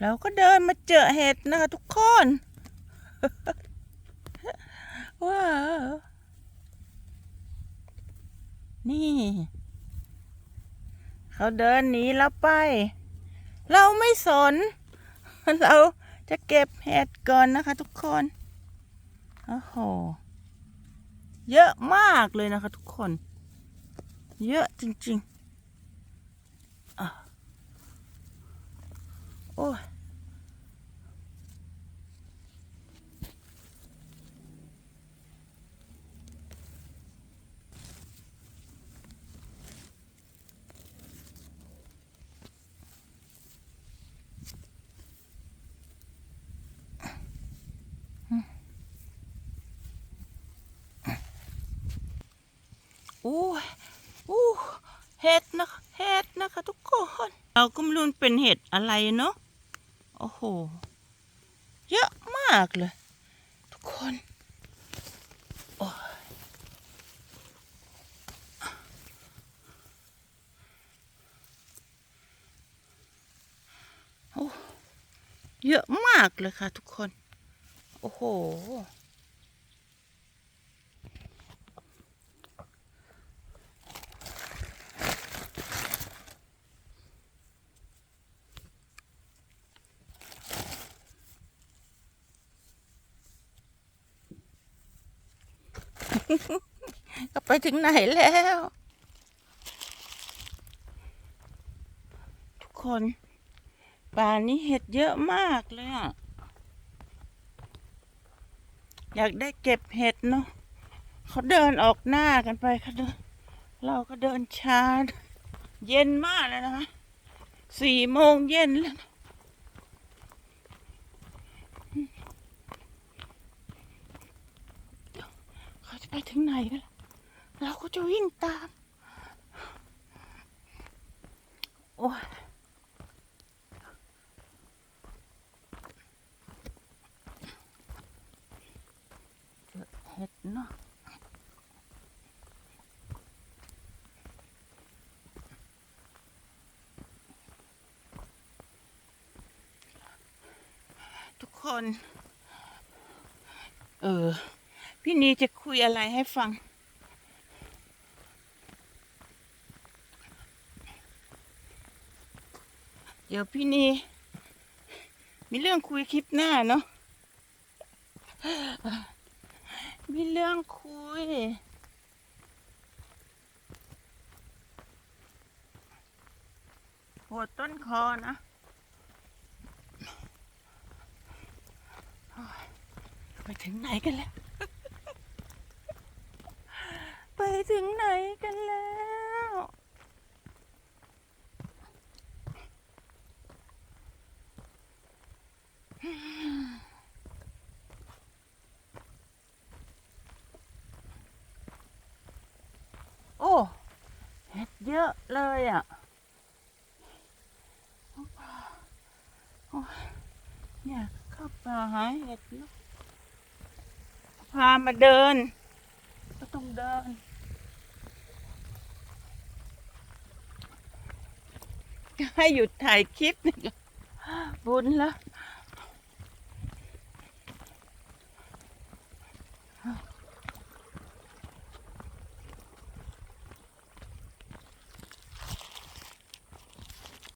เราก็เดินมาเจอเห็ดนะคะทุกคน ว้าว นี่ เขาเดินหนีเราไป เราไม่สน เราจะเก็บเห็ดก่อนนะคะทุกคน โอ้โห เยอะมากเลยนะคะทุกคน เยอะจริงๆอะ โอ้อู้อู้เห็ดนะคะ เห็ดนะคะทุกคน เราก็ไม่รู้มันเป็นเห็ดอะไรเนาะ โอ้โห เยอะมากเลย ทุกคนโอ้ยโอ้เยอะมากเลยค่ะทุกคน โอ้โห ก็ไปถึงไหนแล้ว ทุกคนป่านี้เห็ดเยอะมากเลยอะ อยากได้เก็บเห็ดเนาะเขาเดินออกหน้ากันไปเขาเดิน เราก็เดินช้า เย็นมากเลยนะคะสี่โมงเย็นแล้วนะเขาจะไป ถึงไหนกันล่ะเราก็จะวิ่งตาม โอ้ยเจอเห็ดเนาะทุกคน เออ พี่นีจะคุยอะไรให้ฟัง เดี๋ยวพี่นีมีเรื่องคุยคลิปหน้าเนาะมีเรื่องคุยปวดต้นคอนะไปถึงไหนกันแล้ว ไป ถึงไหนกันแล้ว โอ้เห็ดเยอะเลยอะโอ้ยเนี่ยเข้าป่าหาเห็ดเนะพามาเดิน ก็ต้องเดิน ให้หยุดถ่ายคลิปนี่ก็บุญแล้ว